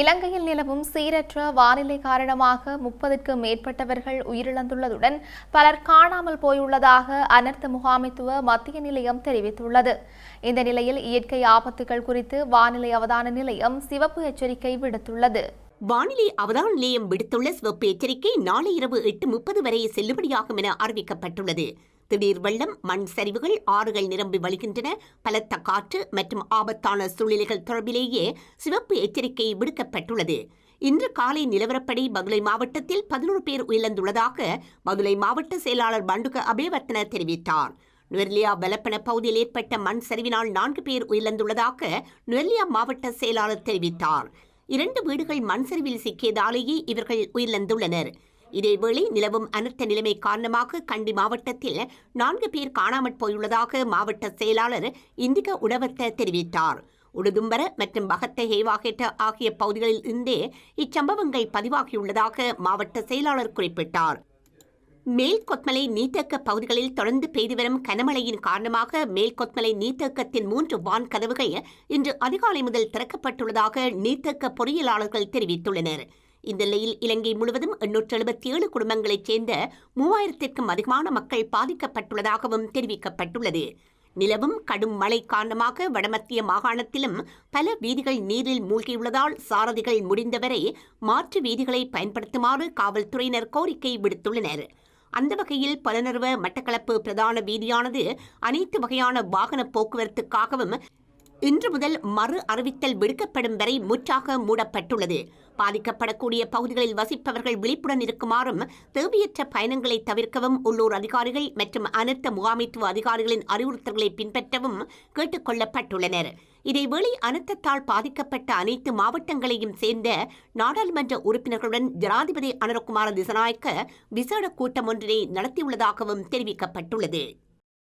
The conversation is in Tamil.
இலங்கையில் நிலவும் சீரற்ற வானிலை காரணமாக முப்பதுக்கும் மேற்பட்டவர்கள் உயிரிழந்துள்ளதுடன் பலர் காணாமல் போயுள்ளதாக அனர்த்த முகாமைத்துவ மத்திய நிலையம் தெரிவித்துள்ளது. இந்த நிலையில் இயற்கை ஆபத்துகள் குறித்து வானிலை அவதான நிலையம் சிவப்பு எச்சரிக்கை விடுத்துள்ளது. வானிலை அவதான நிலையம் விடுத்துள்ள சிவப்பு எச்சரிக்கை நாளை இரவு எட்டு முப்பது வரை செல்லுபடியாகும் என அறிவிக்கப்பட்டுள்ளது. திடீர் வெள்ளம் மண் சரிவுகள் ஆறுகள் நிரம்பி வழிகின்றன. பலத்த காற்று மற்றும் ஆபத்தான சூழ்நிலைகள் தொடர்பிலேயே சிவப்பு எச்சரிக்கை விடுக்கப்பட்டுள்ளது. இன்று காலை நிலவரப்படி பதுளை மாவட்டத்தில் பதினோரு பேர் உயிரிழந்துள்ளதாக மதுரை மாவட்ட செயலாளர் பண்டுக அபேவர்த்தன தெரிவித்தார். நுவெர்லியா வெலப்பன பகுதியில் ஏற்பட்ட மண் சரிவினால் நான்கு பேர் உயிரிழந்துள்ளதாக நுவெர்லியா மாவட்ட செயலாளர் தெரிவித்தார். இரண்டு வீடுகள் மண் சரிவில் சிக்கியதாலேயே இவர்கள் உயிரிழந்துள்ளனர். இதேவேளை நிலவும் அனர்த்த நிலைமை காரணமாக கண்டி மாவட்டத்தில் நான்கு பேர் காணாமற் போயுள்ளதாக மாவட்ட செயலாளர் இந்திக உடவத்த தெரிவித்தார். உடுதும்பர மற்றும் பகத்த ஹேவாகேட்ட ஆகிய பகுதிகளில் இருந்தே இச்சம்பவங்கள் பதிவாகியுள்ளதாக மாவட்ட செயலாளர் குறிப்பிட்டார். மேல் கொத்மலை நீர்த்தேக்க பகுதிகளில் தொடர்ந்து பெய்து வரும் கனமழையின் காரணமாக மேல் கொத்மலை நீர்த்தேக்கத்தின் மூன்று வான் கதவுகள் இன்று அதிகாலை முதல் திறக்கப்பட்டுள்ளதாக நீர்த்தேக்க பொறியியலாளர்கள் தெரிவித்துள்ளனர். இந்த நிலையில் இலங்கை முழுவதும் எண்ணூற்று எழுபத்தி ஏழு குடும்பங்களைச் சேர்ந்த மூவாயிரத்திற்கும் அதிகமான மக்கள் பாதிக்கப்பட்டுள்ளதாகவும் தெரிவிக்கப்பட்டுள்ளது. நிலவும் கடும் மழை காரணமாக வடமத்திய மாகாணத்திலும் பல வீதிகள் நீரில் மூழ்கியுள்ளதால் சாரதிகள் முடிந்தவரை மாற்று வீதிகளை பயன்படுத்துமாறு காவல்துறையினர் கோரிக்கை விடுத்துள்ளனர். அந்த வகையில் பலனர்வ மட்டக்களப்பு பிரதான வீதியானது அனைத்து வகையான வாகன போக்குவரத்துக்காகவும் இன்று முதல் மறு அறிவித்தல் விடுக்கப்படும் வரை முற்றாக மூடப்பட்டுள்ளது. பாதிக்கப்படக்கூடிய பகுதிகளில் வசிப்பவர்கள் விழிப்புடன் இருக்குமாறும் தேவையற்ற பயணங்களை தவிர்க்கவும் உள்ளூர் அதிகாரிகள் மற்றும் அனர்த்த முகாமைத்துவ அதிகாரிகளின் அறிவுறுத்தல்களை பின்பற்றவும் கேட்டுக் கொள்ளப்பட்டுள்ளனர். இதேவேளை அனர்த்தத்தால் பாதிக்கப்பட்ட அனைத்து மாவட்டங்களையும் சேர்ந்த நாடாளுமன்ற உறுப்பினர்களுடன் ஜனாதிபதி அனுரகுமார திசநாயக்க விசேட கூட்டம் ஒன்றினை நடத்தியுள்ளதாகவும் தெரிவிக்கப்பட்டுள்ளது.